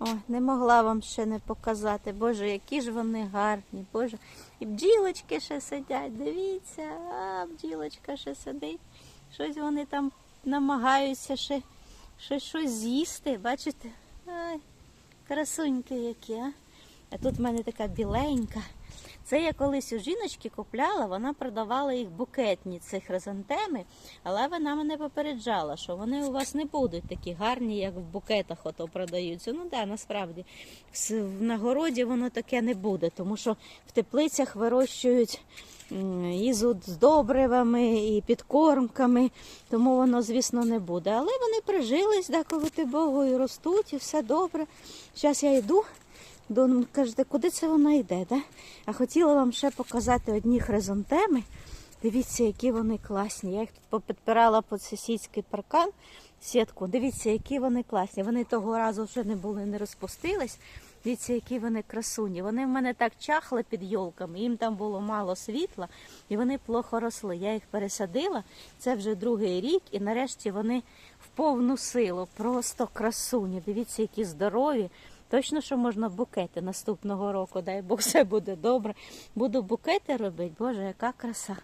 Ой, не могла вам ще не показати. Боже, які ж вони гарні. Боже. І бджілочки ще сидять. Дивіться, а бджілочка ще сидить. Щось вони там намагаються ще, ще щось з'їсти. Бачите? Ай, красуньки які, а. А тут в мене така біленька. Це я колись у жіночки купляла, вона продавала їх букетні ці хризантеми, але вона мене попереджала, що вони у вас не будуть такі гарні, як в букетах ото продаються. Ну да, насправді в на городі воно таке не буде, тому що в теплицях вирощують і з добривами, і підкормками, тому воно, звісно, не буде. Але вони прижились, дякувати Богу, і ростуть, і все добре. Зараз я йду. До, кажете, куди це вона йде? Да? А хотіла вам ще показати одні хризантеми. Дивіться, які вони класні. Я їх тут попідпирала під сусідський паркан, сітку. Дивіться, які вони класні. Вони того разу вже не були, не розпустились. Дивіться, які вони красуні. Вони в мене так чахли під йолками, їм там було мало світла, і вони плохо росли. Я їх пересадила. Це вже другий рік, і нарешті вони в повну силу. Просто красуні. Дивіться, які здорові. Точно, що можна букети наступного року. Дай Бог все буде добре. Буду букети робити. Боже, яка краса.